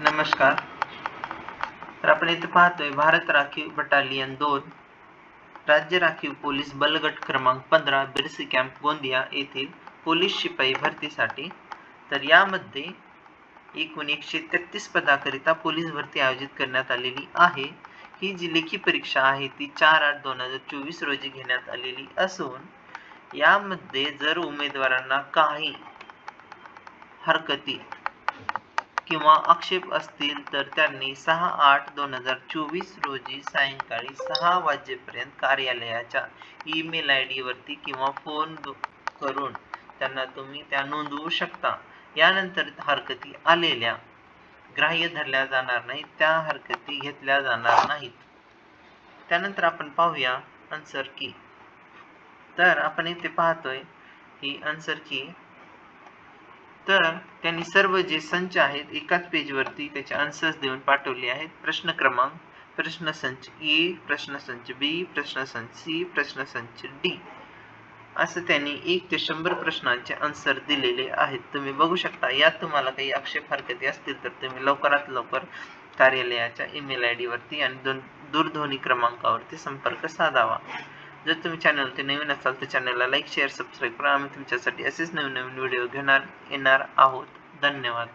नमस्कार. तर आपण इथे पाहतोय भारत राखीव बटालियन दोन राज्य राखीव पोलीस बलगट क्रमांक पंधरा बिरसी कॅम्प गोंदिया येथील पोलीस शिपाई भरतीसाठी. तर यामध्ये एकूण एकशे तेहतीस पदाकरिता पोलीस भरती आयोजित करण्यात आलेली आहे. ही जी लेखी परीक्षा आहे ती चार आठ दोन हजार चोवीस रोजी घेण्यात आलेली असून यामध्ये जर उमेदवारांना काही हरकती किंवा आक्षेप असतील तर त्यांनी सहा आठ दोन हजार चोवीस रोजी सायंकाळी सहा वाजेपर्यंत कार्यालयाच्या ईमेल आय डी वरती किंवा फोन करून त्यांना तुम्ही त्या नोंदवू शकता. यानंतर हरकती आलेल्या ग्राह्य धरल्या जाणार नाहीत त्या हरकती घेतल्या जाणार नाहीत. त्यानंतर आपण पाहूया आन्सर की तर आपण इथे पाहतोय ही आन्सर की तर त्यांनी सर्व जे संच आहेत एकाच पेजवरती त्याचे आन्सर्स देऊन पाठवले आहेत. प्रश्न क्रमांक प्रश्नसंच ए प्रश्नसंच बी प्रश्नसंच सी प्रश्नसंच डी. असं त्यांनी एक ते शंभर प्रश्नांचे आन्सर दिलेले आहेत. तुम्ही बघू शकता यात तुम्हाला काही आक्षेप हरकती असतील तर तुम्ही लवकरात लवकर कार्यालयाच्या ईमेल आय वरती आणि दूरध्वनी क्रमांकावरती संपर्क साधावा. जर तुम्ही चॅनलवरती नवीन असाल तर चॅनलला लाईक शेअर सबस्क्राईब करा. आम्ही तुमच्यासाठी असेच नवीन नवीन व्हिडिओ घेणार येणार आहोत. धन्यवाद.